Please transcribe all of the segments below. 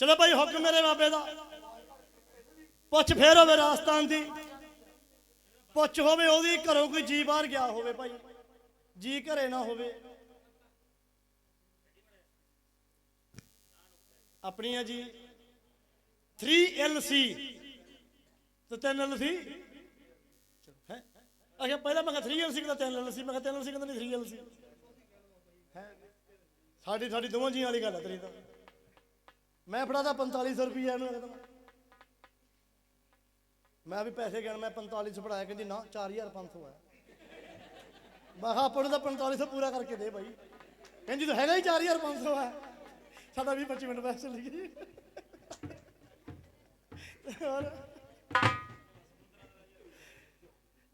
ਚਲੋ ਭਾਈ ਹੁਕਮ ਮੇਰੇ ਬਾਬੇ ਦਾ। ਪੁੱਛ ਫੇਰ ਹੋਵੇ ਰਾਜਸਥਾਨ ਦੀ। ਪੁੱਛ ਹੋਵੇ ਉਹਦੀ ਘਰੋਂ ਕੋਈ ਜੀ ਬਾਹਰ ਗਿਆ ਹੋਵੇ ਭਾਈ। ਜੀ ਘਰੇ ਨਾ ਹੋਵੇ। ਆਪਣੀ ਹੈ ਜੀ 3LC ਤੇ 3LC ਹੈ? ਅੱਛਾ, ਪਹਿਲਾਂ ਮੈਂ ਕਿਹਾ 3LC ਕਿਹਦਾ 3LC ਮੈਂ ਕਿਹਾ 3LC ਕਹਿੰਦਾ ਨਹੀਂ 3LC ਹੈ? ਸਾਡੀ ਸਾਡੀ ਦੋਵਾਂ ਜੀਆਂ ਵਾਲੀ ਗੱਲ ਹੈ ਤੇਰੀ ਤਾਂ। ਮੈਂ ਫੜਾਦਾ 4500 ਰੁਪਏ ਇਹਨੂੰ। ਮੈਂ। ਵੀ ਪੈਸੇ ਗਿਣ, ਮੈਂ 4500 ਫੜਾਇਆ, ਕਹਿੰਦੀ ਨਾ 4500 ਹੈ ਮੈਂ ਕਿਹਾ, ਆਪਾਂ ਨੂੰ ਤਾਂ 4500 ਪੂਰਾ ਕਰਕੇ ਦੇ ਭਾਈ ਕਹਿੰਦੀ, ਤਾਂ ਹੈਗਾ ਹੀ 4500 ਹੈ ਸਾਡਾ ਵੀ 25 ਮਿੰਟ ਪੈਸੇ ਲਈ ਹੋਰ?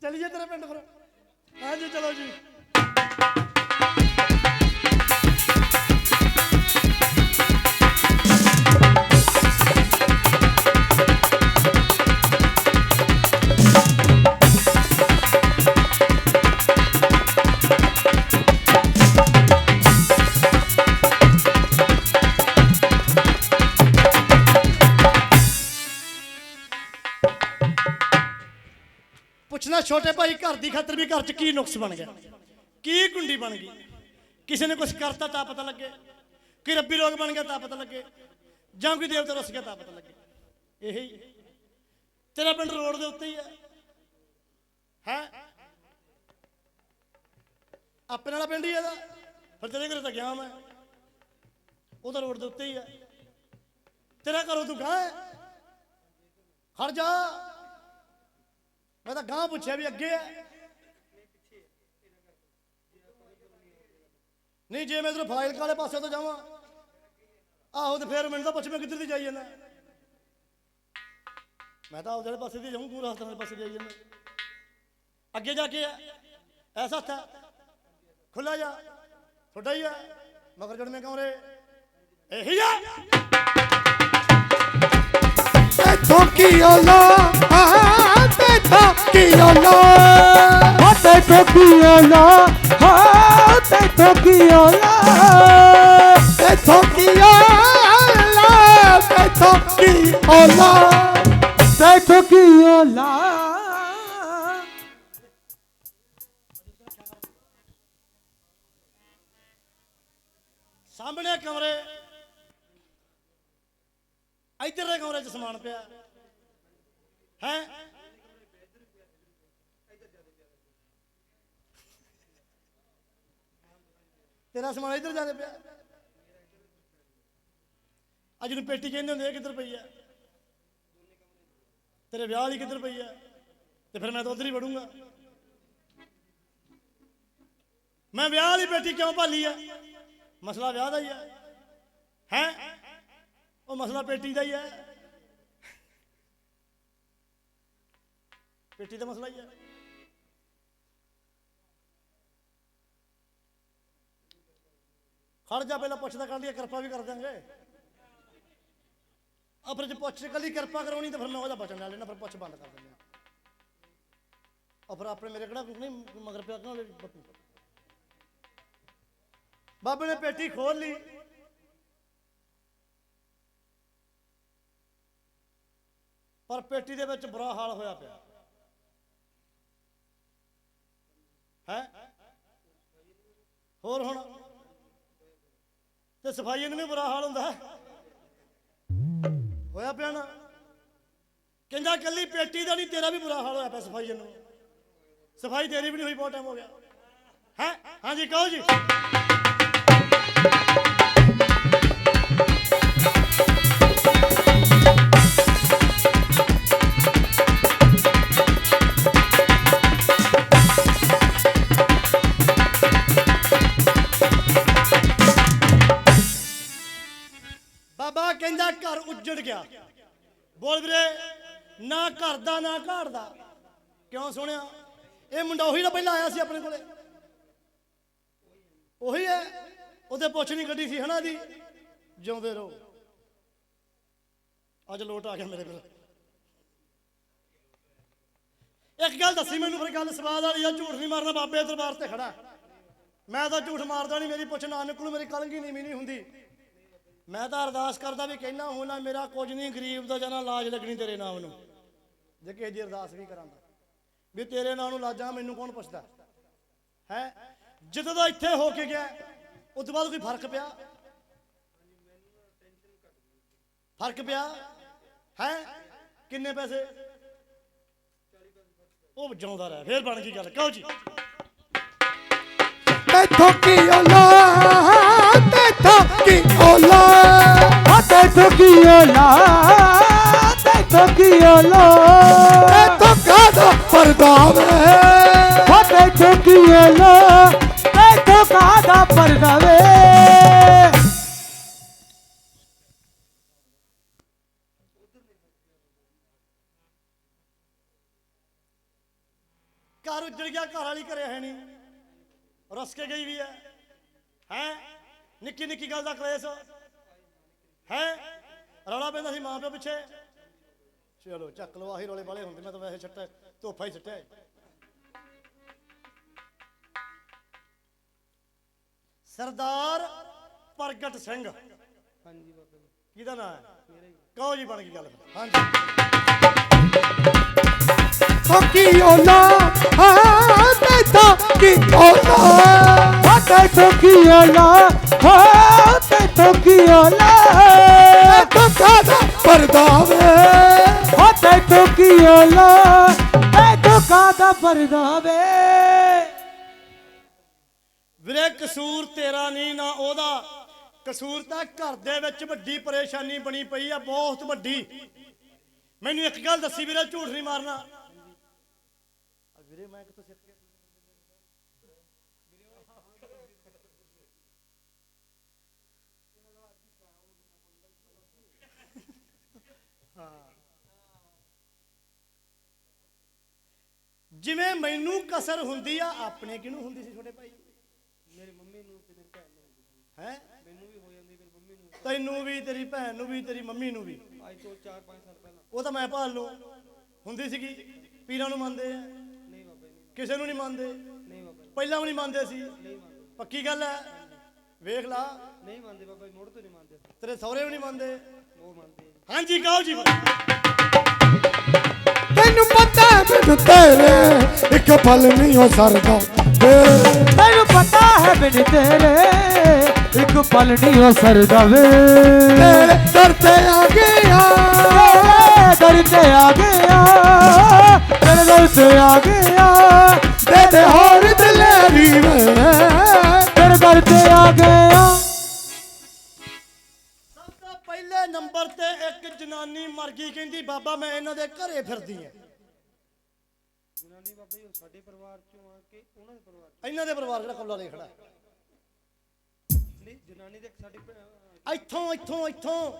ਚਲਿਏ ਤੇਰੇ ਪਿੰਡ ਫਿਰ। ਹਾਂਜੀ, ਚਲੋ ਜੀ। ਪੁੱਛਣਾ, ਛੋਟੇ ਭਾਈ ਘਰ ਦੀ ਖਾਤਰ ਵੀ ਘਰ 'ਚ ਕੀ ਨੁਕਸ ਬਣ ਗਿਆ? ਕੀ ਕੁੰਡੀ ਬਣ ਗਈ? ਕਿਸੇ ਨੇ ਕੁਝ ਕਰਤਾ ਤਾਂ ਪਤਾ ਲੱਗੇ? ਕਿ ਰੱਬੀ ਰੋਗ ਬਣ ਗਿਆ ਤਾਂ ਪਤਾ ਲੱਗੇ? ਜਾਂ ਕੋਈ ਦੇਵਤਾ ਰਸ ਗਿਆ ਤਾਂ ਪਤਾ ਲੱਗੇ? ਇਹੀ। ਤੇਰਾ ਪਿੰਡ ਰੋਡ ਦੇ ਉੱਤੇ ਹੀ ਹੈ ਹੈ? ਆਪਣੇ ਵਾਲਾ ਪਿੰਡ ਹੀ ਇਹਦਾ? ਫਿਰ ਤੇਰੇ ਘਰੇ ਤਾਂ ਗਿਆ ਮੈਂ। ਉਹ ਤਾਂ ਰੋਡ ਦੇ ਉੱਤੇ ਹੀ ਹੈ ਤੇਰਾ ਘਰੋਂ ਤੂੰ ਗਾਂ ਖੜ ਜਾ। ਮੈਂ ਤਾਂ ਗਾਂ ਪੁੱਛਿਆ ਵੀ ਅੱਗੇ ਹੈ ਨਹੀਂ, ਜੇ ਮੈਂ ਇਧਰ ਫਾਈਲ ਵਾਲੇ ਪਾਸੇ ਤੋਂ ਜਾਵਾਂ? ਆਹੋ, ਤੇ ਫੇਰ ਮੈਨੂੰ ਤਾਂ ਪੁੱਛ, ਮੈਂ ਕਿੱਧਰ ਦੀ ਜਾਈ ਜਾਂਦਾ? ਮੈਂ ਤਾਂ ਉਹਦੇ ਪਾਸੇ ਦੀ ਜਾਊਂ, ਤੂੰ ਰਸਤੇ ਦੇ ਪਾਸੇ ਜਾਈ ਜਾਂਦਾ। ਅੱਗੇ ਜਾ ਕੇ ਐਸਾ ਹੱਥ ਹੈ ਖੁੱਲਾ ਜਾ। ਛੋਟਾ ਹੀ ਹੈ ਮਗਰ ਜੜਵੇਂ ਕਮਰੇ ਇਹੀ ਆ। ਤੈਥੋਂ ਕੀ ਕੀ ਔਲਾ ਹਾਂ ਤੈਥੋਂ ਕੀ ਔਲਾ ਹਾਂ ਤੈਥੋਂ ਕੀ ਔਲਾ ਤੈਥੋਂ ਕੀ ਔਲਾ ਤੈਥੋਂ ਕੀ ਔਲਾ ਸਾਹਮਣੇ ਕਮਰੇ। ਇੱਧਰਲੇ ਕਮਰੇ 'ਚ ਸਮਾਨ ਪਿਆ। ਹੈ? ਤੇਰਾ ਸਮਾਨ ਇੱਧਰ ਜਾਂਦੇ ਪਿਆ। ਅੱਜ ਨੂੰ ਪੇਟੀ ਕਹਿੰਦੇ ਹੁੰਦੇ, ਇਹ ਕਿੱਧਰ ਪਈ ਆ? ਤੇਰੇ ਵਿਆਹ ਵਾਲੀ ਕਿੱਧਰ ਪਈ ਆ? ਤੇ ਫਿਰ ਮੈਂ ਤਾਂ ਉਧਰ ਹੀ ਵੜੂੰਗਾ। ਮੈਂ ਵਿਆਹ ਵਾਲੀ ਪੇਟੀ ਕਿਉਂ ਭਾਲੀ ਆ? ਮਸਲਾ ਵਿਆਹ ਦਾ ਹੀ ਹੈ ਹੈ? ਉਹ ਮਸਲਾ ਪੇਟੀ ਦਾ ਹੀ ਹੈ ਪੇਟੀ ਦਾ ਮਸਲਾ ਹੀ ਹੈ ਖੜ ਜਾ ਪਹਿਲਾਂ ਪੁੱਛਦਾ ਕਰ ਲਿਆ ਕਿਰਪਾ ਵੀ ਕਰ ਦਾਂਗੇ ਆ ਫਿਰ ਜੇ ਪੁੱਛ ਕੱਲੀ ਕਿਰਪਾ ਕਰਾਉਣੀ ਤਾਂ ਫਿਰ ਮੈਂ ਉਹਦਾ ਬਚਨ ਲੈ ਲੈਣਾ, ਫਿਰ ਪੁੱਛ ਬੰਦ ਕਰ ਦਿੰਦੇ ਆ ਫਿਰ ਆਪਣੇ ਮੇਰੇ ਕਿਹੜਾ ਨਹੀਂ, ਮਗਰ ਪਿਆ ਕਿਉਂ ਬੱਤੂ ਬਾਬੇ ਨੇ ਪੇਟੀ ਖੋਲ ਲਈ। ਪਰ ਪੇਟੀ ਦੇ ਵਿੱਚ ਬੁਰਾ ਹਾਲ ਹੋਇਆ ਪਿਆ। ਹੈ? ਹੋਰ ਹੁਣ ਤੇ ਸਫ਼ਾਈ ਨੂੰ ਵੀ ਬੁਰਾ ਹਾਲ ਹੁੰਦਾ। ਹੋਇਆ ਪਿਆ ਨਾ। ਕਹਿੰਦਾ ਕੱਲੀ ਪੇਟੀ ਦਾ ਨਹੀਂ, ਤੇਰਾ ਵੀ ਬੁਰਾ ਹਾਲ ਹੋਇਆ ਪਿਆ ਸਫ਼ਾਈ ਨੂੰ। ਸਫ਼ਾਈ ਤੇਰੀ ਵੀ ਨਹੀਂ ਹੋਈ, ਬਹੁਤ ਟਾਈਮ ਹੋ ਗਿਆ। ਹੈ? ਹਾਂਜੀ, ਕਹੋ ਜੀ। ਬੋਲ ਵੀਰੇ, ਨਾ ਘਰ ਦਾ ਨਾ ਘਾੜ ਦਾ ਕਿਉਂ ਸੁਣਿਆ? ਇਹ ਮੁੰਡਾ ਉਹੀ ਨਾ ਪਹਿਲਾਂ ਆਇਆ ਸੀ ਆਪਣੇ ਕੋਲੇ। ਉਹੀ ਹੈ, ਉਹਦੇ ਪੁੱਛ ਨਹੀਂ ਗੱਡੀ ਸੀ, ਹਨਾ ਦੀ ਜਿਉਂਦੇ ਰਹੋ। ਅੱਜ ਲੋਟ ਆ ਗਿਆ ਮੇਰੇ ਕੋਲ। ਇੱਕ ਗੱਲ ਦੱਸੀ ਮੈਨੂੰ ਫਿਰ ਗੱਲ, ਸਵਾਦ ਵਾਲੀ ਆ, ਝੂਠ ਨਹੀਂ ਮਾਰਨਾ, ਬਾਬੇ ਦਰਬਾਰ ਤੇ ਖੜਾ। ਮੈਂ ਤਾਂ ਝੂਠ ਮਾਰਦਾ ਨਹੀਂ, ਮੇਰੀ ਪੁੱਛ ਨਾਨਕ ਨਿਕਲੂ ਮੇਰੀ ਕਲੰਗੀ ਨਹੀਂ ਵੀ ਨਹੀਂ ਹੁੰਦੀ। ਮੈਂ ਤਾਂ ਅਰਦਾਸ ਕਰਦਾ ਵੀ ਕਹਿਣਾ ਹੋਣਾ ਮੇਰਾ ਕੁਝ ਨਹੀਂ, ਗਰੀਬ ਦਾ ਜਨਾ ਲਾਜ ਲੱਗਣੀ ਤੇਰੇ ਨਾਮ ਨੂੰ। ਜੇ ਕਿਸੇ ਦੀ ਅਰਦਾਸ ਵੀ ਕਰਾਂਦਾ, ਵੀ ਤੇਰੇ ਨਾਮ ਨੂੰ ਲਾਜਾਂ, ਮੈਨੂੰ ਕੌਣ ਪੁੱਛਦਾ? ਹੈ? ਜਦੋਂ ਦਾ ਇੱਥੇ ਹੋ ਕੇ ਗਿਆ, ਉਸ ਤੋਂ ਬਾਅਦ ਕੋਈ ਫ਼ਰਕ ਪਿਆ? ਫ਼ਰਕ ਪਿਆ? ਹੈ? ਕਿੰਨੇ ਪੈਸੇ? ਉਹ ਜਾਉਂਦਾ ਰਿਹਾ, ਫੇਰ ਬਣ ਗਈ ਗੱਲ। ਕਹੋ ਜੀ। ਤੈਥੋਂ ਕੀ ਔਲਾ ਤੈਥੋਂ ਕੀ ਔਲਾ ਤੈਥੋਂ ਕੀ ਔਲਾ ਤੈਥੋਂ ਕੀ ਔਲਾ ਤੈਥੋਂ ਕਾਦਾ ਪਰਦਾ ਵੇ ਹੋ ਤੈਥੋਂ ਕੀ ਔਲਾ ਤੈਥੋਂ ਕਾਦਾ ਪਰਦਾ ਵੇ ਘਰ ਉੱਜੜ ਗਿਆ ਘਰ ਵਾਲੀ ਘਰੇ ਹੈ ਨਹੀਂ। ਰਸ ਕੇ ਗਈ ਵੀ ਹੈ। ਹੈ? ਨਿੱਕੀ ਨਿੱਕੀ ਗੱਲ ਦਾ ਕਲੇਸ਼। ਹੈ? ਰੌਲਾ ਪੈਂਦਾ ਸੀ ਮਾਂ ਪਿਓ ਪਿੱਛੇ। ਚਲੋ ਚੱਕ ਲਓ ਆਹੀ ਰੌਲੇ ਵਾਲੇ ਹੁੰਦੇ ਮੈਂ ਤਾਂ ਵੈਸੇ ਛੱਟਾ ਧੋਫਾ ਹੀ ਛੱਟਿਆ ਸਰਦਾਰ ਪ੍ਰਗਟ ਸਿੰਘ। ਹਾਂਜੀ ਬਾਬਾ ਜੀ। ਕਿਹਦਾ ਨਾਮ ਹੈ? ਕਹੋ ਜੀ ਬਣ ਗਈ ਗੱਲ। ਫਿਰ। ਹਾਂਜੀ। ਤੈਥੋਂ ਕੀ ਔਲਾ ਹਾਂ ਤੈਥੋਂ ਕੀ ਹੋ ਤੈਥੋਂ ਕੀ ਔਲਾ ਹੋ ਤੈਥੋਂ ਕੀ ਔਲਾ ਤੈਥੋਂ ਕਾਦਾ ਪਰਦਾ ਵੇ ਹੋ ਤੈਥੋਂ ਕੀ ਔਲਾ ਤੈਥੋਂ ਕਾਦਾ ਪਰਦਾ ਵੇ ਵੀਰੇ ਕਸੂਰ ਤੇਰਾ ਨਹੀਂ ਨਾ ਉਹਦਾ। ਕਸੂਰ ਤਾਂ ਘਰ ਦੇ ਵਿੱਚ ਵੱਡੀ ਪਰੇਸ਼ਾਨੀ ਬਣੀ ਪਈ ਆ ਬਹੁਤ ਵੱਡੀ। ਮੈਨੂੰ ਇੱਕ ਗੱਲ ਦੱਸੀ ਵੀਰੇ ਝੂਠ ਨਹੀਂ ਮਾਰਨਾ। ਵੀਰੇ ਮੈਂ ਕਿੱਥੋਂ ਜਿਵੇਂ ਮੈਨੂੰ ਕਸਰ ਹੁੰਦੀ ਆ ਆਪਣੇ ਕਿਹਨੂੰ ਹੁੰਦੀ ਸੀ ਛੋਟੇ ਭਾਈ? ਮੇਰੀ ਮੰਮੀ ਨੂੰ ਤੇ ਮੇਰੀ ਭੈਣ ਨੂੰ। ਹੈ? ਮੈਨੂੰ ਵੀ ਹੋ ਜਾਂਦੀ ਮੇਰੀ ਮੰਮੀ ਨੂੰ ਤੈਨੂੰ ਵੀ ਤੇਰੀ ਭੈਣ ਨੂੰ ਵੀ ਤੇਰੀ ਮੰਮੀ ਨੂੰ ਵੀ। ਅੱਜ ਤੋਂ 4-5 ਸਾਲ ਪਹਿਲਾਂ। ਉਹ ਤਾਂ ਮੈਂ ਭਾਲ ਲੂ ਹੁੰਦੀ ਸੀਗੀ। ਪੀਰਾਂ ਨੂੰ ਮੰਨਦੇ ਆ। ਨਹੀਂ ਬਾਬਾ ਜੀ ਕਿਸੇ ਨੂੰ ਨਹੀਂ ਮੰਨਦੇ। ਨਹੀਂ ਬਾਬਾ ਜੀ। ਪਹਿਲਾਂ ਵੀ ਨਹੀਂ ਮੰਨਦੇ ਸੀ। ਨਹੀਂ ਮੰਨਦੇ। ਪੱਕੀ ਗੱਲ ਹੈ। ਵੇਖ ਲਾ। ਨਹੀਂ ਮੰਨਦੇ ਬਾਬਾ ਜੀ ਮੁੜ ਤੋਂ ਨਹੀਂ ਮੰਨਦੇ। ਤੇਰੇ ਸਹੁਰੇ ਵੀ ਨਹੀਂ ਮੰਨਦੇ। ਉਹ ਮੰਨਦੇ। ਹਾਂਜੀ ਕਹੋ ਜੀ। ਤੈਨੂੰ ਪਤਾ ਮੈਨੂੰ ਤੇਰੇ ਇੱਕ ਪਲ ਨਹੀਂ ਹੋ ਸਰਦਾ ਤੈਨੂੰ ਪਤਾ ਹੈ ਬਿਨ ਤੇਰੇ ਇੱਕ ਪਲ ਨਹੀਂ ਹੋ ਸਰਦਾ ਵੇ। ਤੇਰੇ ਦਰ ਤੇ ਆ ਗਿਆ। ਦਰ ਤੇ ਆ ਗਿਆ। ਤੇਰੇ ਦਰ ਤੇ ਆ ਗਿਆ। ਦੇ ਦੇ ਹੋਰ ਜਨਾਨੀ ਕਹਿੰਦੀ, ਬਾਬਾ ਮੈਂ ਇਹਨਾਂ ਦੇ ਘਰੇ ਫਿਰਦੀ ਆ ਜਨਾਨੀ ਬਾਬਾ ਜੀ ਉਹ ਸਾਡੇ ਪਰਿਵਾਰ ਚੋਂ ਆ ਕੇ ਉਹਨਾਂ ਦੇ ਪਰਿਵਾਰ ਚੋਂ ਇਹਨਾਂ ਦੇ ਪਰਿਵਾਰ ਜਿਹੜਾ ਕੌਲਾ ਲੈ ਖੜਾ ਨਹੀਂ ਜਨਾਨੀ ਦੇ ਇੱਕ ਸਾਡੀ ਇੱਥੋਂ ਇੱਥੋਂ ਇੱਥੋਂ।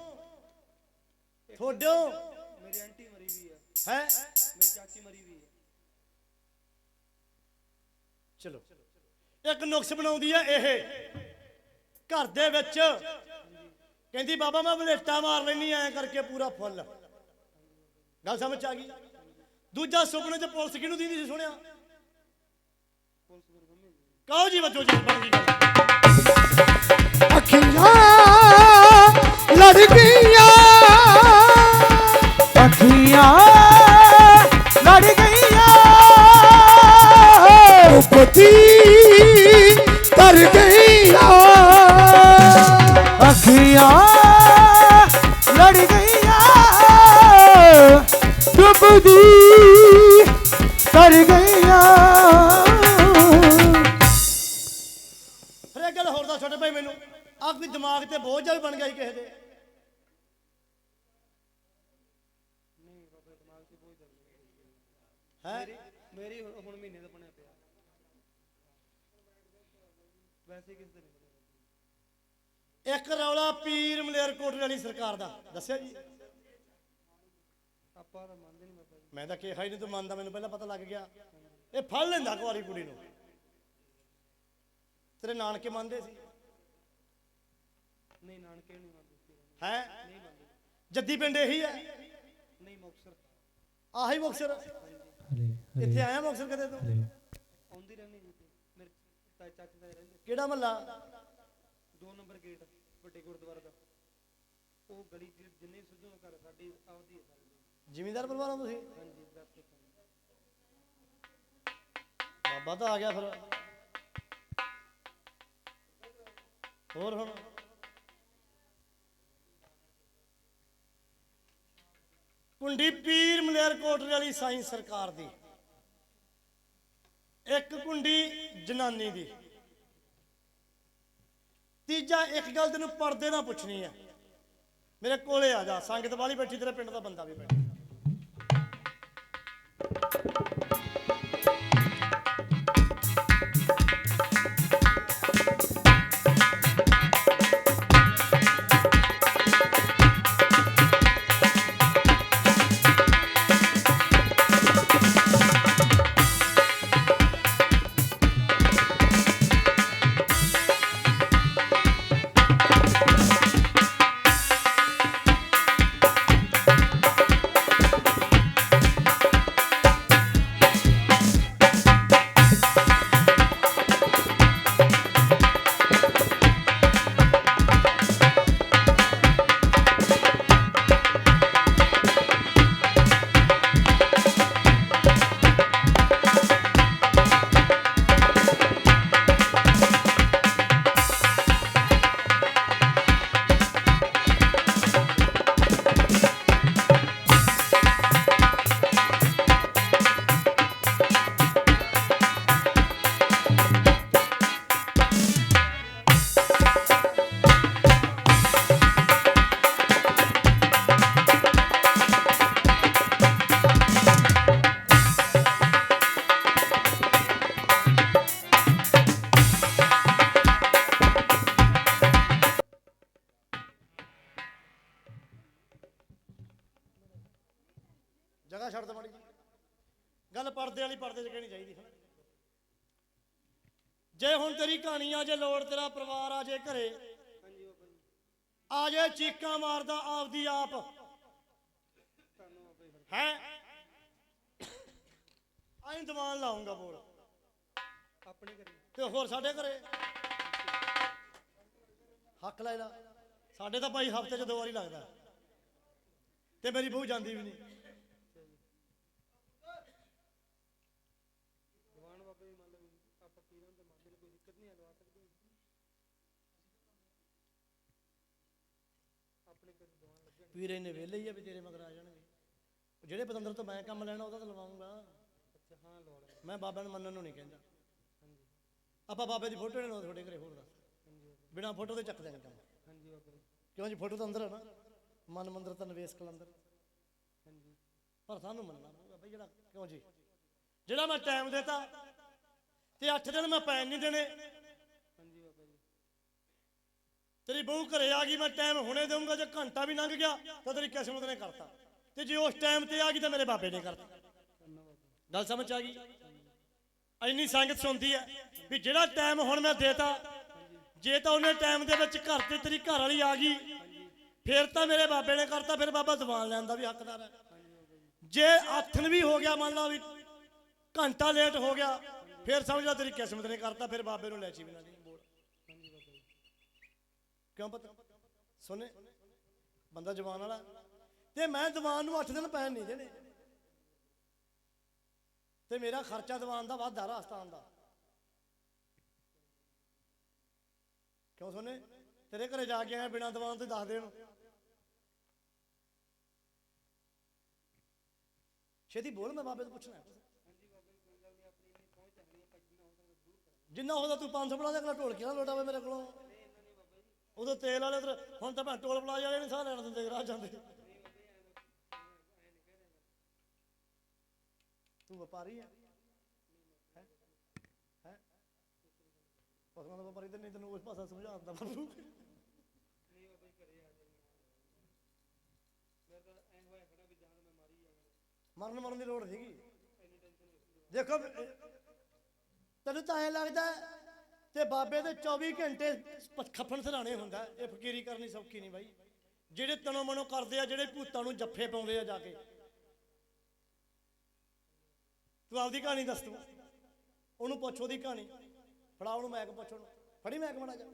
ਥੋੜਿਓ ਮੇਰੀ ਆਂਟੀ ਮਰੀ ਵੀ ਹੈ? ਹੈ ਮੇਰੀ ਚਾਚੀ ਮਰੀ ਵੀ ਹੈ ਚਲੋ। ਇੱਕ ਨੁਕਸ ਬਣਾਉਂਦੀ ਹੈ ਇਹ। ਘਰ ਦੇ ਵਿੱਚ। ਕਹਿੰਦੀ, ਬਾਬਾ ਮੈਂ ਬਲੇਟਾ ਮਾਰ ਲੈਣੀ ਐ ਕਰਕੇ ਪੂਰਾ ਫੁੱਲ। ਗੱਲ ਸਮਝ ਆ ਗਈ? ਦੂਜਾ ਸੁਪਨੇ 'ਚ ਪੁਲਿਸ ਕਿਹਨੂੰ ਦਿੰਦੀ ਸੀ ਸੁਣਿਆ? ਪੁਲਿਸ ਕਹੋ ਜੀ ਬੱਚੋ ਜੀ, ਬਣ ਗਈ ਗੱਲ। ਅੱਖੀਆਂ ਲੜ ਗਈਆਂ ਅੱਖੀਆਂ ਲੜ ਗਈਆਂ ਉਪਤੀ ਤਰ ਗਈਆਂ, ਅੱਖੀਆਂ ਲੜ ਗਈਆਂ ਗਈਆਂ। ਫਿਰ ਗੱਲ ਹੋਰ ਦਾ ਛੋਟੇ ਭਾਈ ਮੈਨੂੰ। ਆ ਕੋਈ ਦਿਮਾਗ ਤੇ ਬੋਝ ਜਿਹਾ ਵੀ ਬਣ ਗਿਆ ਸੀ ਕਿਸੇ ਦੇ। ਹੈ? ਮੇਰੀ ਮੇਰੀ ਹੁਣ ਹੁਣ ਮਹੀਨੇ ਦਾ ਬਣਿਆ ਪਿਆ। ਵੈਸੇ ਕਿਸ ਦੇ ਨਹੀਂ ਬਣਿਆ? ਇੱਕ ਰੌਲਾ ਪੀਰ ਮਲੇਰਕੋਟ ਵਾਲੀ ਸਰਕਾਰ ਦਾ। ਦੱਸਿਆ ਜੀ? ਆਪਾਂ ਬਾਬਾ ਜੀ ਮੈਂ ਤਾਂ ਕਿਹਾ ਹੀ ਨਹੀਂ ਤੂੰ ਮੰਨਦਾ ਮੈਨੂੰ ਪਹਿਲਾਂ ਪਤਾ ਲੱਗ ਗਿਆ। ਇਹ ਫੜ ਲੈਂਦਾ ਕੁਆਰੀ ਕੁੜੀ ਨੂੰ। ਤੇਰੇ ਨਾਨਕੇ ਮੰਨਦੇ ਸੀ? ਨਹੀਂ ਨਾਨਕੇ ਨਹੀਂ ਮੰਨਦੇ। ਸੀ। ਹੈ? ਨਹੀਂ ਮੰਨਦੇ। ਜੱਦੀ ਪਿੰਡ ਇਹੀ ਹੈ? ਨਹੀਂ ਮੁਕਸਰ ਆਹੀ ਮੁਕਸਰ ਇੱਥੇ ਆਇਆ ਮੁਕਸਰ ਕਦੇ ਤੂੰ? ਆਉਂਦੀ ਰਹਿੰਦੀ ਮੇਰੇ ਤਾਏ ਚਾਚੇ ਦਾ ਰਹਿੰਦੇ। ਕਿਹੜਾ ਮਹੱਲਾ? ਦੋ ਨੰਬਰ ਗੇਟ ਵੱਡੇ ਗੁਰਦੁਆਰੇ ਦਾ। ਉਹ ਗਲੀ ਜਿੰਨੇ ਸੁਝੋਂ ਘਰ ਸਾਡੀ ਆਪਦੀ ਹੈ। ਜ਼ਿਮੀਂਦਾਰ ਪਰਿਵਾਰਾਂ ਤੁਸੀਂ? ਬਾਬਾ ਤਾਂ ਆ ਗਿਆ ਫਿਰ। ਹੋਰ ਹੁਣ? ਕੁੰਡੀ ਪੀਰ ਮਲੇਰਕੋਟਲੇ ਵਾਲੀ ਸਾਈਂ ਸਰਕਾਰ ਦੀ। ਇੱਕ ਕੁੰਡੀ ਜਨਾਨੀ ਦੀ। ਤੀਜਾ ਇੱਕ ਗੱਲ ਤੈਨੂੰ ਪਰਦੇ ਨਾਲ ਪੁੱਛਣੀ ਆ। ਮੇਰੇ ਕੋਲੇ ਆ ਜਾ, ਸੰਗਤ ਵਾਲੀ ਬੈਠੀ, ਤੇਰੇ ਪਿੰਡ ਦਾ ਬੰਦਾ ਵੀ ਬੈਠਾ। Thank you. ਕਹਾਣੀ ਆ ਜੇ ਲੋੜ ਤੇਰਾ ਪਰਿਵਾਰ ਆ ਜੇ ਘਰੇ। ਆ ਜੇ ਚੀਕਾਂ ਮਾਰਦਾ ਆਪਦੀ ਆਪ। ਹੈ? ਆਈਂ ਦੀਵਾਨ ਲਾਉਂਗਾ ਬੋਲ। ਆਪਣੇ ਘਰੇ ਤੇ ਹੋਰ ਸਾਡੇ ਘਰੇ? ਹੱਕ ਲੈ ਲਾ। ਸਾਡੇ ਤਾਂ ਭਾਈ ਹਫ਼ਤੇ 'ਚ ਦੋ ਵਾਰੀ ਲੱਗਦਾ। ਤੇ ਮੇਰੀ ਬਹੂ ਜਾਂਦੀ ਵੀ ਨਹੀਂ ਦੀਵਾਨ ਬਾਬਾ ਜੀ ਮੰਨ ਲਓ ਵੀ ਆਪਾਂ ਪੀਰਾਂ ਦੇ ਮੰਨਦੇ ਨੇ ਕੋਈ ਦਿੱਕਤ ਨਹੀਂ ਆ ਲਵਾ ਸਕਦੇ ਆਪਣੇ ਘਰੇ ਦੀਵਾਨ ਲੱਗਣ ਵੀਰੇ ਨੇ ਵਿਹਲੇ ਹੀ ਆ ਵੀ ਤੇਰੇ ਮਗਰ ਆ ਜਾਣਗੇ। ਜਿਹੜੇ ਪਤੰਦਰ ਤੋਂ ਮੈਂ ਕੰਮ ਲੈਣਾ ਉਹਦਾ ਤਾਂ ਲਵਾਉਂਗਾ। ਅੱਛਾ ਹਾਂ ਮੈਂ ਬਾਬਿਆਂ ਨੂੰ ਮੰਨਣ ਨੂੰ ਨਹੀਂ ਕਹਿੰਦਾ। ਆਪਾਂ ਬਾਬੇ ਦੀ ਫੋਟੋ ਨਹੀਂ ਲਾਉਂਦੇ ਤੁਹਾਡੇ ਘਰੇ ਹੋਰ ਦੱਸ। ਬਿਨਾ ਫੋਟੋ ਦੇ ਚੱਕ ਦੇਣਾ ਕੰਮ। ਹਾਂਜੀ ਬਾਬਾ ਕਿਉਂ ਜੀ? ਫੋਟੋ ਤਾਂ ਅੰਦਰ ਹੈ ਨਾ। ਮਨ ਮੰਦਰ ਤਾਂ ਨਵੇਸ਼ ਕਲੰਦਰ ਹਾਂਜੀ। ਪਰ ਸਾਨੂੰ ਮੰਨਣਾ ਪਊਗਾ ਬਈ ਜਿਹੜਾ ਕਿਉਂ ਜੀ? ਜਿਹੜਾ ਮੈਂ ਟਾਈਮ ਦਿੱਤਾ ਤੇ 8 ਦਿਨ ਮੈਂ ਪੈਣ ਨਹੀਂ ਦੇਣੇ। ਬਾਬਾ ਤੇਰੀ ਬਹੂ ਘਰੇ ਆ ਗਈ, ਮੈਂ ਟਾਈਮ ਹੁਣੇ ਦੇਵਾਂਗਾ ਜੇ ਘੰਟਾ ਵੀ ਲੰਘ ਗਿਆ, ਤਾਂ ਤੇਰੀ ਕਿਸਮਤ ਨੇ ਕਰਤਾ। ਤੇ ਜੇ ਉਸ ਟਾਈਮ ਤੇ ਆ ਗਈ, ਤਾਂ ਮੇਰੇ ਬਾਬੇ ਨੇ ਕਰਤਾ। ਗੱਲ ਸਮਝ ਆ ਗਈ? ਇੰਨੀ ਸੰਗਤ ਸੁਣਦੀ ਹੈ ਵੀ ਜਿਹੜਾ ਟਾਈਮ ਹੁਣ ਮੈਂ ਦੇਤਾ, ਜੇ ਤਾਂ ਉਹਨੇ ਟਾਈਮ ਦੇ ਵਿੱਚ ਘਰ ਤੇ ਤੇਰੀ ਘਰ ਵਾਲੀ ਆ ਗਈ, ਫਿਰ ਤਾਂ ਮੇਰੇ ਬਾਬੇ ਨੇ ਕਰਤਾ, ਫਿਰ ਬਾਬਾ ਦੀਵਾਨ ਲੈਣ ਦਾ ਵੀ ਹੱਕਦਾਰ ਹੈ। ਜੇ ਆਥਨ ਵੀ ਹੋ ਗਿਆ, ਮੰਨ ਲਾ ਵੀ ਘੰਟਾ ਲੇਟ ਹੋ ਗਿਆ, ਫਿਰ ਸਮਝ ਲਾ ਤੇਰੀ ਕਿਸਮਤ ਨੇ ਕਰਤਾ, ਫਿਰ ਬਾਬੇ ਨੂੰ ਲੈ ਚੀ ਬਿਨਾਂ ਕਿਉਂ ਪਤਾ? ਸੁਣੇ ਬੰਦਾ ਜਵਾਨ ਵਾਲਾ। ਤੇ ਮੈਂ ਦੀਵਾਨ ਨੂੰ 8 ਦਿਨ ਪੈਣ ਨਹੀਂ ਦੇਣੇ। ਤੇ ਮੇਰਾ ਖਰਚਾ ਦੀਵਾਨ ਦਾ ਵਾਧਾ ਰਾਸਤਾਨ ਦਾ। ਕਿਉਂ ਸੁਣੇ ਤੇਰੇ ਘਰੇ ਜਾ ਕੇ ਆਇਆ ਬਿਨਾਂ ਦੀਵਾਨ ਤੋਂ ਦੱਸ ਦੇਣ ਛੇਤੀ ਬੋਲ, ਮੈਂ ਬਾਬੇ ਤੋਂ ਪੁੱਛਣਾ। ਜਿੰਨਾ ਹੋਦਾ ਤੂੰ 500 ਬਣਾ ਦੇ, ਅਗਲਾ ਢੋਲਕੀ ਨਾ ਲੋਟਾਵੇ ਮੇਰੇ ਕੋਲੋਂ। ਉਦੋਂ ਤੇਲ ਵਾਲੇ ਉਧਰ ਹੁਣ ਤਾਂ ਮੈਂ ਟੋਲ ਪਲਾਜੇ ਵਾਲੇ ਨਹੀਂ ਸਾਹ ਲੈਣ ਦਿੰਦੇ, ਰਾਹ ਜਾਂਦੇ। ਤੂੰ ਵਪਾਰੀ ਹੈ ਹੈ? ਹੈ? ਪਸਮਾ ਦਾ ਵਪਾਰੀ ਤੇ ਨਹੀਂ ਤੈਨੂੰ ਉਸ ਭਾਸ਼ਾ ਸਮਝਾਉਂਦਾ ਬਾਬੂ ਮਰਨ ਮਰਨ ਦੀ ਲੋੜ ਸੀਗੀ ਦੇਖੋ, ਤੈਨੂੰ ਤਾਂ ਐ ਲੱਗਦਾ ਤੇ ਬਾਬੇ ਦੇ 24 ਘੰਟੇ ਖੱਪਣ ਸਰਾਣੇ ਹੁੰਦਾ ਇਹ ਫਕੀਰੀ ਕਰਨੀ ਸੌਖੀ ਨਹੀਂ ਬਾਈ। ਜਿਹੜੇ ਤਨੋ ਮਨੋ ਕਰਦੇ ਆ, ਜਿਹੜੇ ਭੂਤਾਂ ਨੂੰ ਜੱਫੇ ਪਾਉਂਦੇ ਆ ਜਾ ਕੇ। ਤੂੰ ਆਪਦੀ ਕਹਾਣੀ ਦੱਸ ਤੂੰ। ਉਹਨੂੰ ਪੁੱਛੋ ਦੀ ਕਹਾਣੀ। ਫੜਾ ਉਹਨੂੰ ਮੈਂ ਪੁੱਛ ਉਹਨੂੰ। ਫੜੀ ਮੈਂ ਮੜਾ ਜਾ।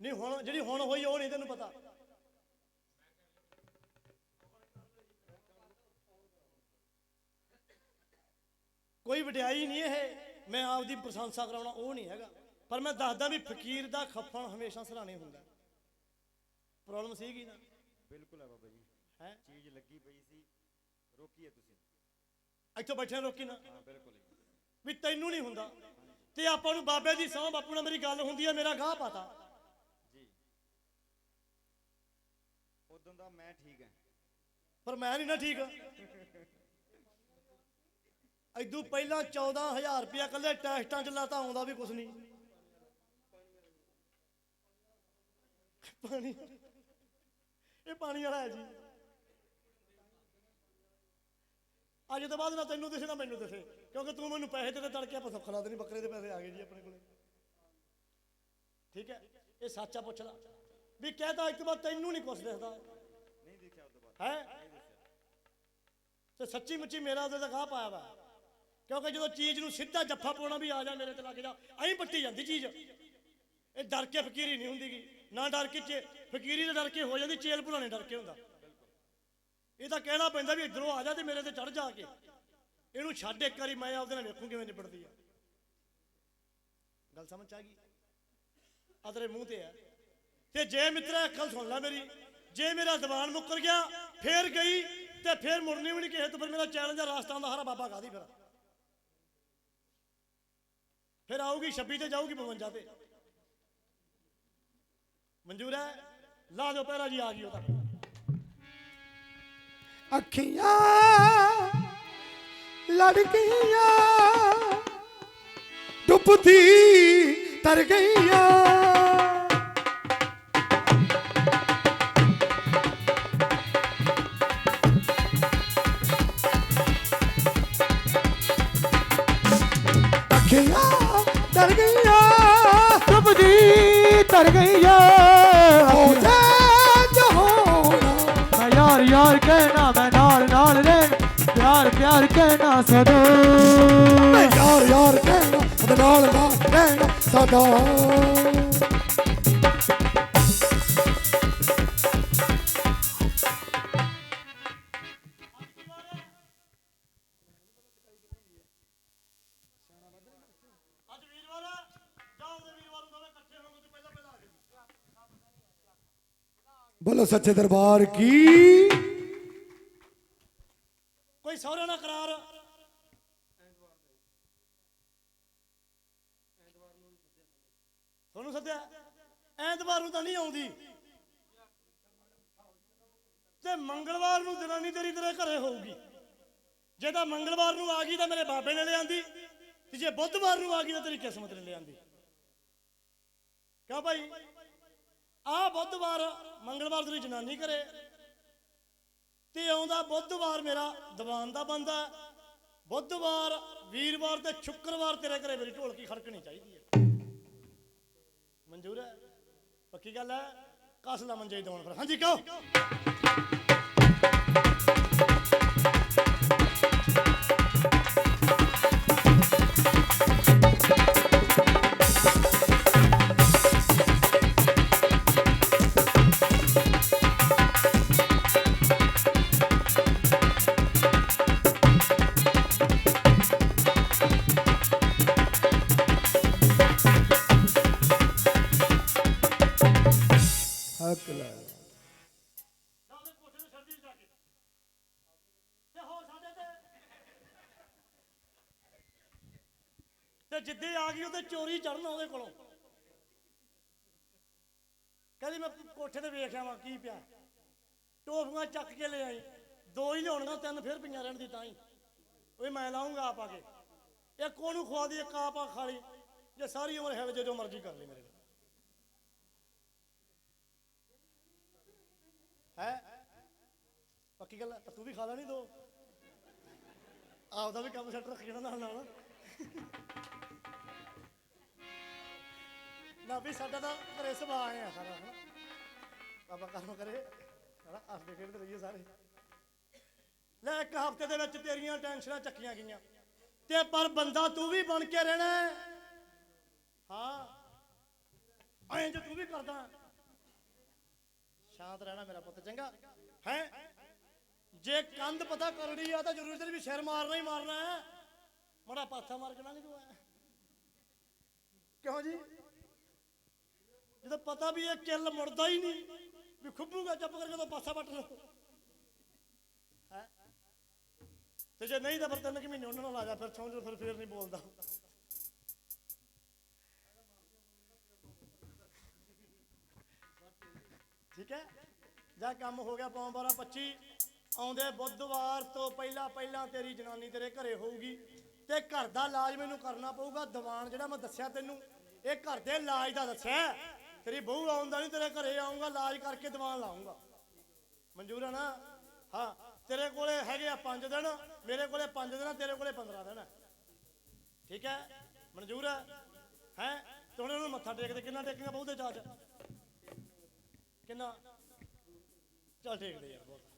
ਨਹੀਂ, ਹੁਣ ਜਿਹੜੀ ਹੁਣ ਹੋਈ, ਉਹ ਨਹੀਂ ਤੈਨੂੰ ਪਤਾ। ਕੋਈ ਵਡਿਆਈ ਨਹੀਂ ਇਹ। ਮੈਂ ਆਪਦੀ ਪ੍ਰਸ਼ੰਸਾ ਕਰਾਉਣਾ ਉਹ ਨਹੀਂ ਹੈਗਾ। ਪਰ ਮੈਂ ਦੱਸਦਾ ਵੀ ਫਕੀਰ ਦਾ ਖੱਫਣ ਹਮੇਸ਼ਾ ਸਰਾਣੇ ਹੁੰਦਾ ਪ੍ਰੋਬਲਮ ਸੀਗੀ ਨਾ? ਬਿਲਕੁਲ ਹੈ ਬਾਬਾ ਜੀ। ਹੈ? ਚੀਜ਼ ਲੱਗੀ ਪਈ ਸੀ ਰੋਕੀ ਹੈ ਤੁਸੀਂ। ਇੱਥੋਂ ਬੈਠੇ ਰੋਕੀ ਨਾ? ਹਾਂ ਬਿਲਕੁਲ ਵੀ ਤੈਨੂੰ ਨਹੀਂ ਹੁੰਦਾ। ਤੇ ਆਪਾਂ ਨੂੰ ਬਾਬੇ ਦੀ ਸਹੁੰ ਬਾਪੂ ਨਾਲ ਮੇਰੀ ਗੱਲ ਹੁੰਦੀ ਹੈ ਮੇਰਾ ਗਾਹ ਪਾਤਾ। ਜੀ। ਉਦੋਂ ਦਾ ਮੈਂ ਠੀਕ ਹਾਂ। ਪਰ ਮੈਂ ਨਹੀਂ ਨਾ ਠੀਕ। ਐਦੂ ਪਹਿਲਾਂ 14000 ਰੁਪਇਆ ਕੱਲੇ ਟੈਸਟਾਂ ਚ ਲਾਤਾ ਆਉਂਦਾ ਵੀ ਕੁਛ ਨਹੀਂ। ਪਾਣੀ ਇਹ ਪਾਣੀ ਵਾਲਾ ਹੈ ਜੀ। ਅੱਜ ਤੋਂ ਬਾਅਦ ਨਾ ਤੈਨੂੰ ਦਿਸੇ ਨਾ ਮੈਨੂੰ ਦਿਸੇ। ਕਿਉਂਕਿ ਤੂੰ ਮੈਨੂੰ ਪੈਸੇ ਦੇ ਤੜਕੇ ਆਪਾਂ ਸੁੱਖ ਲਾ ਦੇਣੀ ਬੱਕਰੇ ਦੇ ਪੈਸੇ ਆ ਗਏ ਜੀ ਆਪਣੇ ਕੋਲੇ। ਠੀਕ ਹੈ? ਇਹ ਸੱਚਾ ਪੁੱਛ ਲਾ। ਵੀ ਕਹਿਤਾ ਇੱਕ ਵਾਰ ਤੈਨੂੰ ਨਹੀਂ ਕੁਛ ਦਿਸਦਾ। ਨਹੀਂ ਦੇਖਿਆ ਉਦੋਂ ਬਾਅਦ। ਹੈ? ਤੇ ਸੱਚੀ ਮੁੱਚੀ ਮੇਰਾ ਉਹਦੇ ਦਾ ਗਾਹ ਪਾਇਆ ਵਾ। ਕਿਉਂਕਿ ਜਦੋਂ ਚੀਜ਼ ਨੂੰ ਸਿੱਧਾ ਜੱਫਾ ਪਾਉਣਾ ਵੀ ਆ ਜਾ ਮੇਰੇ ਤੇ ਲੱਗ ਜਾ, ਐਂ ਪੱਟੀ ਜਾਂਦੀ ਚੀਜ਼। ਇਹ ਡਰ ਕੇ ਫਕੀਰੀ ਨਹੀਂ ਹੁੰਦੀਗੀ। ਨਾ ਡਰ ਕੇ ਚੇ- ਫਕੀਰੀ ਦੇ ਡਰ ਕੇ ਹੋ ਜਾਂਦੀ, ਚੇਲ ਭੁਲਾਣੇ ਡਰ ਕੇ ਹੁੰਦਾ। ਇਹ ਤਾਂ ਕਹਿਣਾ ਪੈਂਦਾ ਵੀ ਇਧਰੋਂ ਆ ਜਾ ਤੇ ਮੇਰੇ ਤੇ ਚੜ ਜਾ ਕੇ। ਇਹਨੂੰ ਛੱਡ ਇੱਕ ਵਾਰੀ, ਮੈਂ ਆਪਦੇ ਨਾਲ ਵੇਖੂ ਕਿਵੇਂ ਨਿਬੜਦੀ ਆ। ਗੱਲ ਸਮਝ ਆ ਗਈ? ਅਦਰੇ ਮੂੰਹ ਤੇ ਆ। ਤੇ ਜੇ ਮਿੱਤਰਾ ਅੱਖਾਂ ਸੁਣ ਲੈ ਮੇਰੀ। ਜੇ ਮੇਰਾ ਦੀਵਾਨ ਮੁੱਕਰ ਗਿਆ, ਫੇਰ ਗਈ ਤੇ ਫੇਰ ਮੁੜਨੀ ਵੀ ਨਹੀਂ ਕਿਸੇ ਤੋਂ, ਫਿਰ ਮੇਰਾ ਚੈਲੰਜ ਆ ਰਾਸਤਾ ਦਾ ਹਰਾ ਬਾਬਾ ਗਾਦੀ ਫਿਰ? ਫਿਰ ਆਊਗੀ 26 ਤੇ ਜਾਊਗੀ 52 ਤੇ। ਮਨਜ਼ੂਰ ਹੈ? ਲਾ ਦਿਓ ਪਹਿਰਾ ਜੀ, ਆ ਗਈ ਉਹ ਤਾਂ। ਅੱਖੀਆਂ ਲੜਕੀਆਂ ਡੁੱਬਦੀ ਤਰ ਗਈਆਂ। ਅੱਖੀਆਂ ਤਰ ਗਈਆਂ ਡੁੱਬਦੀ ਤਰ ਗਈ ਆ। ਹੋ ਜਾ ਜਹੋਣਾ ਯਾਰ ਯਾਰ ਕਹਿਣਾ ਮੈਂ ਨਾਲ ਨਾਲ ਰਹਿਣਾ ਪਿਆਰ ਪਿਆਰ ਕਹਿਣਾ ਸਦਾ। ਮੈਂ ਯਾਰ ਯਾਰ ਕਹਿਣਾ ਨਾਲ ਨਾ ਰਹਿਣਾ ਸਦਾ। ਬੋਲੋ ਸੱਚੇ ਦਰਬਾਰ ਕੀ? ਕੋਈ ਸਹੁਰੇ ਨਾਲ ਕਰਾਰ? ਤੁਹਾਨੂੰ ਸੱਦਿਆ? ਐਤਵਾਰ ਨੂੰ ਤਾਂ ਨਹੀਂ ਆਉਂਦੀ। ਤੇ ਮੰਗਲਵਾਰ ਨੂੰ ਜਨਾਨੀ ਤੇਰੀ ਤੇਰੇ ਘਰੇ ਹੋਊਗੀ। ਜੇ ਤਾਂ ਮੰਗਲਵਾਰ ਨੂੰ ਆ ਗਈ ਤਾਂ ਮੇਰੇ ਬਾਬੇ ਨੇ ਲਿਆਂਦੀ। ਤੇ ਜੇ ਬੁੱਧਵਾਰ ਨੂੰ ਆ ਗਈ ਤਾਂ ਤੇਰੀ ਕਿਸਮਤ ਨੇ ਲਿਆਂਦੀ। ਕਿਉਂ ਭਾਈ? ਆ ਬੁੱਧਵਾਰ ਮੰਗਲਵਾਰ ਤੇਰੀ ਜਨਾਨੀ ਘਰੇ ਤੇ ਆਉਂਦਾ ਬੁੱਧਵਾਰ ਮੇਰਾ ਦੀਵਾਨ ਦਾ ਬੰਦਾ। ਬੁੱਧਵਾਰ, ਵੀਰਵਾਰ ਤੇ ਸ਼ੁੱਕਰਵਾਰ ਤੇਰੇ ਘਰੇ ਮੇਰੀ ਢੋਲਕੀ ਖੜਕਣੀ ਚਾਹੀਦੀ ਹੈ। ਮਨਜ਼ੂਰ ਹੈ? ਪੱਕੀ ਗੱਲ ਹੈ? ਕਸਲਾ ਮੰਜੇ ਦਵਾਨ ਫਿਰ। ਹਾਂਜੀ, ਕਹੋ। ਤੇ ਜਿੱਦੇ ਆ ਗਈ, ਉਹਦੇ ਚੋਰੀ ਚੜਨਾ ਉਹਦੇ ਕੋਲੋਂ। ਕਹਿੰਦੀ, ਮੈਂ ਕੋਠੇ ਤੇ ਵੇਖ ਆਵਾਂ, ਕੀ ਪਿਆ? ਟੋਫੀਆਂ ਚੱਕ ਕੇ ਲੈ ਆਈ। ਦੋ ਹੀ ਲਿਆਉਣੀਆਂ, ਤਿੰਨ ਫਿਰ ਪਈਆਂ ਰਹਿਣ ਦੀ ਤਾਂ ਹੀ। ਓਏ ਮੈਂ ਲਾਉਂਗਾ ਆਪ ਆ ਕੇ। ਇੱਕ ਉਹਨੂੰ ਖਵਾ ਦੀ, ਇੱਕ ਆਪ ਆ ਖਾ ਲਈ ਜੇ ਸਾਰੀ ਉਮਰ ਹੈ, ਜੋ ਮਰਜ਼ੀ ਕਰ ਲਈ ਮੇਰੇ ਨਾਲ। ਹੈ? ਪੱਕੀ ਗੱਲ ਤੂੰ ਵੀ ਖਾ ਲੈਣੀ ਦੋ। ਆਪਦਾ ਵੀ ਕੰਮ ਸੈੱਟ ਰੱਖ ਜਿਹੜਾ ਨਾਲ ਨਾਲ। ਨਾ ਵੀ ਸਾਡਾ ਤਾਂ ਘਰੇ ਸੁਭਾਅ ਆਏ ਸਾਰਾ, ਹਨਾ। ਬਾਬਾ ਕੰਮ ਕਰੇ, ਹਨਾ, ਹੱਸਦੇ ਖੇਡਦੇ ਰਹੀਏ ਸਾਰੇ। ਲੈ, ਇੱਕ ਹਫ਼ਤੇ ਦੇ ਵਿੱਚ ਤੇਰੀਆਂ ਟੈਨਸ਼ਨਾਂ ਚੱਕੀਆਂ ਗਈਆਂ। ਤੇ ਪਰ ਬੰਦਾ ਤੂੰ ਵੀ ਬਣ ਕੇ ਰਹਿਣਾ ਹਾਂ। ਐਂ ਜੇ ਤੂੰ ਵੀ ਕਰਦਾ। ਸ਼ਾਂਤ ਰਹਿਣਾ ਮੇਰਾ ਪੁੱਤ, ਚੰਗਾ। ਹੈ? ਜੇ ਕੰਧ ਪਤਾ ਕਰੜੀ ਆ ਤਾਂ ਜਰੂਰ ਤੇ ਵੀ ਸਿਰ ਮਾਰਨਾ ਹੀ ਮਾਰਨਾ ਹੈ। ਮੜਾ ਪਾਸਾ ਮਾਰ ਕੇ ਲੰਘ ਜੂਆ ਕਿਉਂ ਜੀ? ਜਦੋਂ ਪਤਾ ਵੀ ਇਹ ਕਿੱਲ ਮੁੜਦਾ ਹੀ ਨਹੀਂ, ਵੀ ਖੁੱਬੂਗਾ ਚੁੱਪ ਕਰਕੇ ਤਾਂ ਪਾਸਾ ਵੱਟ ਲਓ। ਹੈਂ? ਤੇ ਜੇ ਨਹੀਂ ਤਾਂ ਫਿਰ ਤਿੰਨ ਕੁ ਮਹੀਨੇ ਉਹਨਾਂ ਨਾਲ ਆ ਜਾ, ਫਿਰ ਸਮਝ ਫਿਰ ਫੇਰ ਨਹੀਂ ਬੋਲਦਾ। ਠੀਕ ਹੈ? ਜਾਂ ਕੰਮ ਹੋ ਗਿਆ ਪੌਂ 12 25 ਆਉਂਦੇ ਬੁੱਧਵਾਰ ਤੋਂ ਪਹਿਲਾਂ ਪਹਿਲਾਂ ਤੇਰੀ ਜਨਾਨੀ ਤੇਰੇ ਘਰੇ ਹੋਊਗੀ ਤੇ ਘਰ ਦਾ ਇਲਾਜ ਮੈਨੂੰ ਕਰਨਾ ਪਊਗਾ। ਦੀਵਾਨ ਜਿਹੜਾ ਮੈਂ ਦੱਸਿਆ ਤੈਨੂੰ, ਇਹ ਘਰ ਦੇ ਇਲਾਜ ਦਾ ਦੱਸਿਆ। ਤੇਰੀ ਬਹੂ ਆਉਂਦਾ ਨਹੀਂ ਤੇਰੇ ਘਰੇ ਆਉਂਗਾ ਇਲਾਜ ਕਰਕੇ ਦੀਵਾਨ ਲਾਉਂਗਾ ਮਨਜ਼ੂਰ ਹੈ ਨਾ? ਹਾਂ, ਤੇਰੇ ਕੋਲੇ ਹੈਗੇ ਆ 5 ਦਿਨ, ਮੇਰੇ ਕੋਲੇ 5 ਦਿਨ ਤੇਰੇ ਕੋਲੇ 15 ਦਿਨ ਠੀਕ ਹੈ? ਮਨਜ਼ੂਰ ਹੈ ਹੈ? ਤੇ ਹੁਣ ਉਹਨੂੰ ਮੱਥਾ ਟੇਕਦੇ, ਕਿੰਨਾ ਟੇਕੇਗਾ ਬਹੂ ਦੇ ਚਾਚ ਕਿੰਨਾ? ਚੱਲ ਟੇਕਦੇ ਯਾਰ, ਬਹੁਤ।